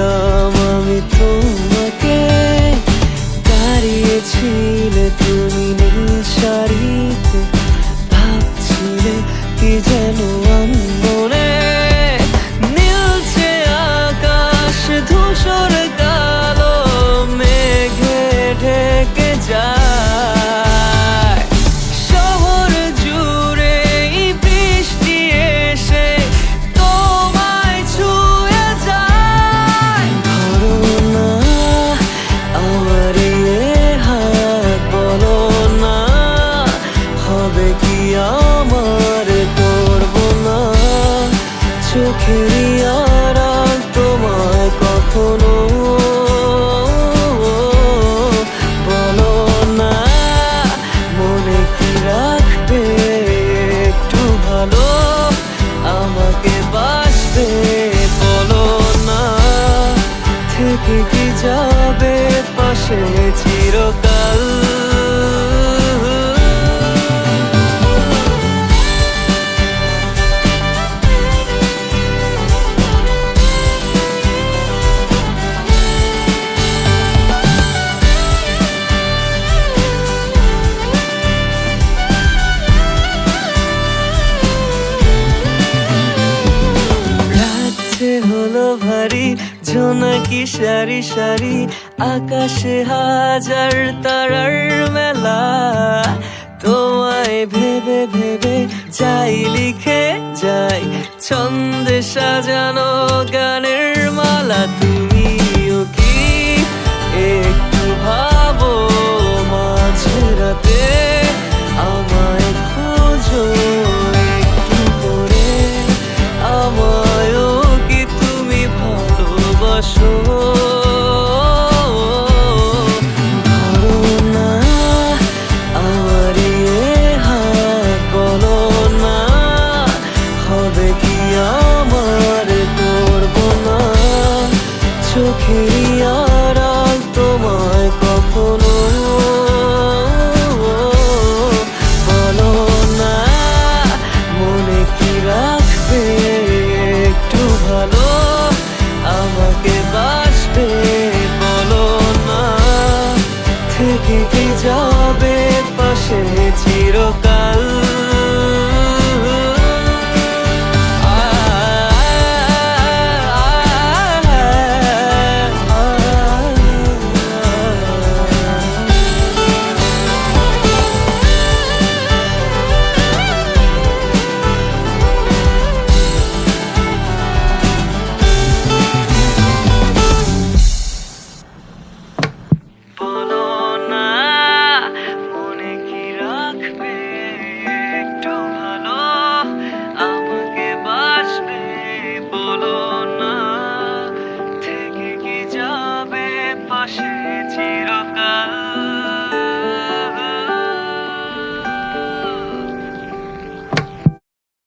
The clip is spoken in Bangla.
love. থেকে যাবে হলো ঝোনাকি সারি সারি, আকাশে হাজার তারার মেলা। তোমায় ভেবে ভেবে যাই, লিখে যাই, ছন্দে সাজানো তোমায় কখনো বলো না। কি একটু ভালো আমাকে বলো না। কি যাবে? পাশে চিরকাল